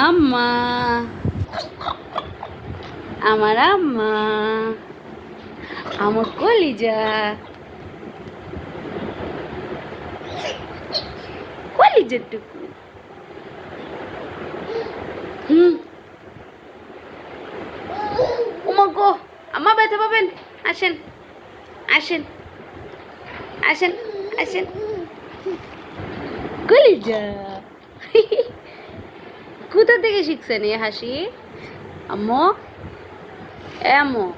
আম্মা। আমার আম্মা। আমার কলিজা। কলিজার টুকু হুম। ওমা গো, আম্মা ব্যথা পাবেন? আসেন আসেন আসেন আসেন। কলিজা। কোথা থেকে শিখছেন এই হাসি? আম্মু? এমন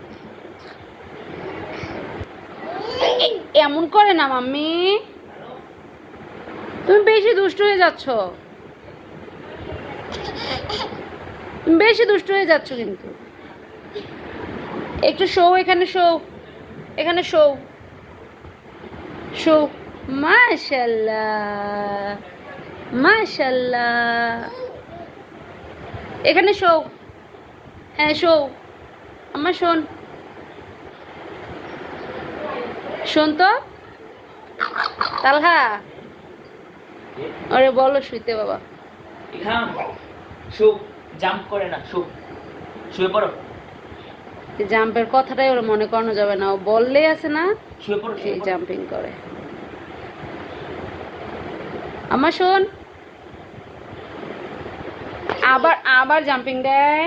এমন করে না, মাম্মি। তুমি বেশি দুষ্ট হয়ে যাচ্ছ। বেশি দুষ্ট হয়ে যাচ্ছ কিন্তু। একটু শো, এখানে শো। এখানে শো। শো। মাশাল্লাহ। মাশাল্লাহ। এখানে শো হ্যাঁ শো আমার শোন। শোন তো। তালহা। আরে বলো শুইতে বাবা। জাম্প করে না শু। শুয়ে পড়ো। জাম্পের কথাটাই ওর মনে করানো যাবে না। ও বললেই আছে না শুয়ে পড়ো সেই জাম্পিং করে। আমার শোন। আবার আবার জাম্পিং দেয়।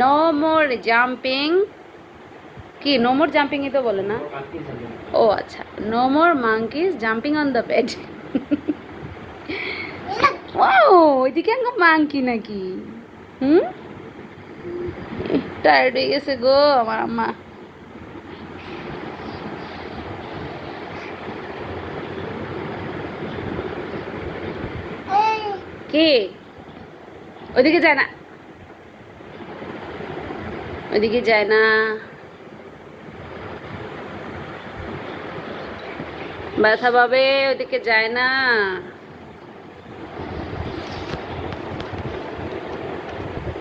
নো মোর জাম্পিং কি নো মোর জাম্পিংই তো বলে না? ও আচ্ছা no more monkeys jumping on the bed ও ওইদিকে মাঙ্কি নাকি? হুম? টায়ার্ড হয়ে গেছে গো আমার আম্মা। কে? ওইদিকে যায় না। ওইদিকে যায় না। ব্যথা পাবে ওইদিকে যায় না।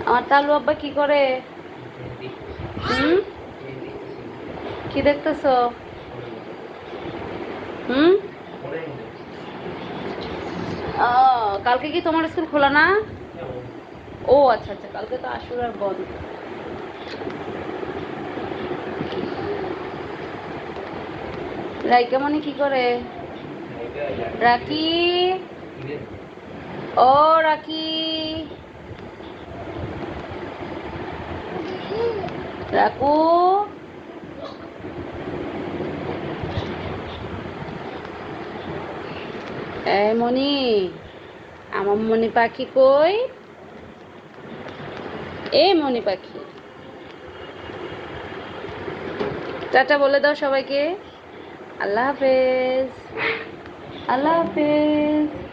আমার তালু আব্বা কি করে? হুম? কি দেখতেছ হুম ও, কালকে কি তোমার স্কুল খোলা না? ও আচ্ছা আচ্ছা কালকে তো আসুর আর বন্ধ। রাইকা মনে কি করে? রাকি? ও, রাকি। রাকু? এই মনি। আমার মনি পাখি কই? এ মনি পাখি। টাটা বলে দাও সবাইকে। আল্লাহ হাফেজ। আল্লাহ হাফেজ।